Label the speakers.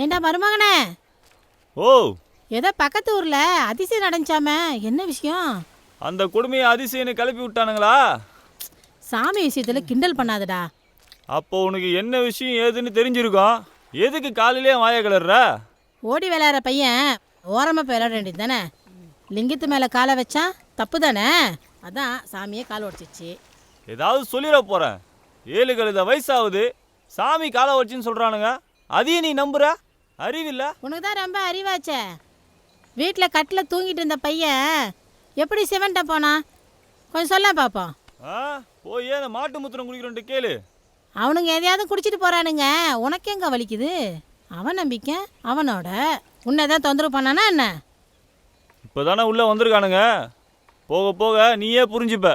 Speaker 1: ஏண்டா மருமகனே?
Speaker 2: ஓ.
Speaker 1: ஏதோ பக்கத்து ஊர்ல அதிசயம் நடந்துச்சாமே? என்ன விஷயம்?
Speaker 2: அந்த கொடுமையை அதிசயன்னு கிளப்பி விட்டானுங்களா?
Speaker 1: சாமி விஷயத்துல கிண்டல் பண்ணாதடா.
Speaker 2: அப்போ உனக்கு என்ன விஷயம் ஏதுன்னு தெரிஞ்சிருக்கும்? எதுக்கு காலையிலே வாய கிளற
Speaker 1: ஓடி விளையாடுற பையன் ஓரமா போய் விளையாட வேண்டியது தானே? லிங்கத்து மேல காலை வச்சா தப்பு தானே? அதான் சாமியே கால் உடச்சிச்சு.
Speaker 2: ஏதாவது சொல்லிட போறேன். ஏழு கழுத வயசாகுது. சாமி காலை வச்சுன்னு சொல்றானுங்க. அதையும் நீ நம்புற? அறிவில்ல?
Speaker 1: உனக்கு தான் ரொம்ப அறிவாச்சே. வீட்டில் கட்டில் தூங்கிட்டு இருந்த பையன் எப்படி சிவன்ட்ட போனான்? கொஞ்சம் சொல்ல பார்ப்போம்
Speaker 2: ஆ போய் அந்த மாட்டு முத்திரம் குடிக்கிறோன்ட்டு கேளு.
Speaker 1: அவனுங்க எதையாவது குடிச்சிட்டு போறானுங்க. உனக்கு எங்க வலிக்குது? அவன் நம்பிக்கை அவனோட. உன்னை தான் தொந்தரவு பண்ணானா என்ன?
Speaker 2: இப்போதானே உள்ள வந்திருக்கானுங்க. போக போக நீயே புரிஞ்சுப்ப.